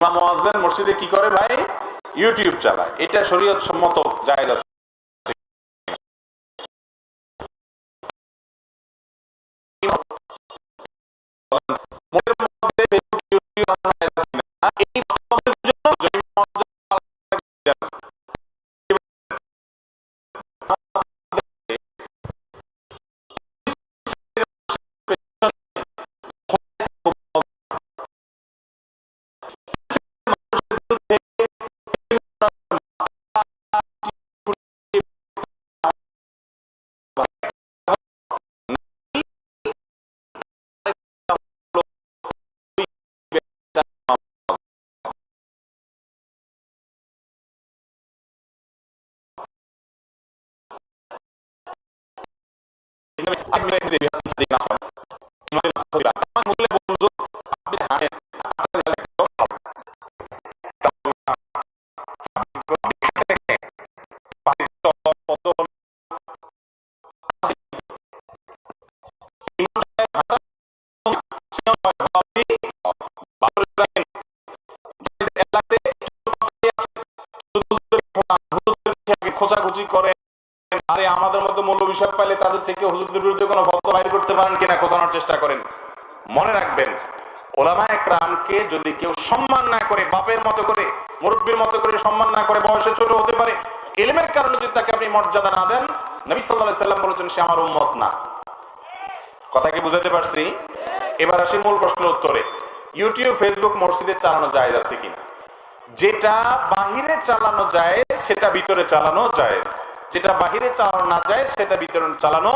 ইমাম মুয়াজ্জিন মসজিদে কি করে ভাই? ইউটিউব চালায়। এটা শরীয়ত সম্মত জায়েজ আছে। আপনি রেখে আরে আমাদের মতো মৌলবী সাহেব পাইলে তাদের থেকে হুজুরদের বিরুদ্ধে কোনো ফতোয়া বাইর করতে পারেন কিনা খোঁচানোর চেষ্টা করেন। মনে রাখবেন ওলামা একরামকে যদি কেউ সম্মান না করে, বাপের মতো করে, মুরব্বীর মতো করে সম্মান না করে, বয়সে ছোট হতে পারে, এলিমের কারণে যদি তাকে আপনি মর্যাদা না দেন, নবী আলাইহি সাল্লাম বলেছেন, সে আমার উম্মত না। কথা কি বুঝাতে পারছি? এবার আসি মূল প্রশ্নের উত্তরে। ইউটিউব, ফেসবুক মসজিদে চালানো জায়েজ আছে কিনা? যেটা বাহিরে চালানো যায় সেটা ভিতরে চালানো যায় যেটা বাহিরে চালানো না যায়, সেটা ভিতরে চালানো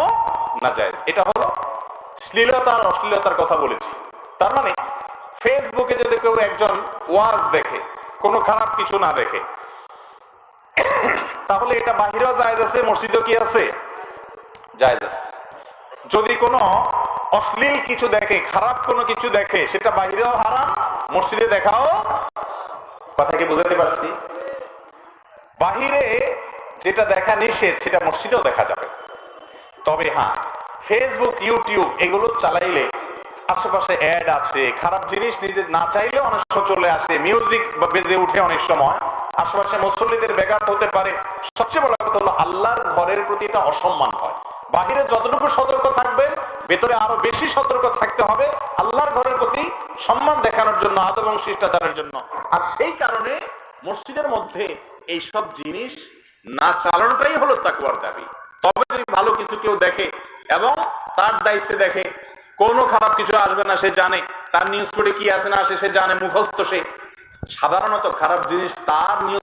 না যায়। এটা হলো শ্লীলতা আর অশ্লীলতার কথা বলেছি। তার মানে ফেসবুকে যদি কেউ একজন ওয়াজ দেখে, কোনো খারাপ কিছু না দেখে, তাহলে এটা বাহিরেও জায়েজ আছে, মসজিদেও কি আছে? জায়েজ আছে। যদি কোনো অশ্লীল কিছু দেখে, খারাপ কোনো কিছু দেখে, সেটা বাহিরেও হারাম, মসজিদে দেখাও, কথা কি বুঝাতে পারছি? বাহিরে যেটা দেখা নিষেধ, সেটা মসজিদেও দেখা যাবে। তবে হ্যাঁ ফেসবুক ইউটিউব এগুলো চালাইলে আশেপাশে অ্যাড আছে, খারাপ জিনিস নিজে না চাইলে অনেক সময় চলে আসে মিউজিক বেজে উঠে অনেক সময়। আশেপাশে মুসল্লিদের ব্যাঘাত হতে পারে। সবচেয়ে বড় কথা হলো আল্লাহর ঘরের প্রতি এটা অসম্মান হয়। বাহিরে যতটুকু সতর্ক থাকবেন, ভেতরে আরও বেশি সতর্ক থাকতে হবে আল্লাহর ঘরের প্রতি সম্মান দেখানোর জন্য, আদব এবং শিষ্টাচারের জন্য। আর সেই কারণে মসজিদের মধ্যে এইসব জিনিস না চালানোটাই হলো তাকুয়ার দাবি। তবে যদি ভালো কিছু কেউ দেখে এবং তার দায়িত্বে দেখে, কোনো খারাপ কিছু আসবে না, সে জানে তার নিউজ ফিডে কি আছে না আসে সে জানে, মুখস্থ সে। সাধারণত খারাপ জিনিস তার নিউজ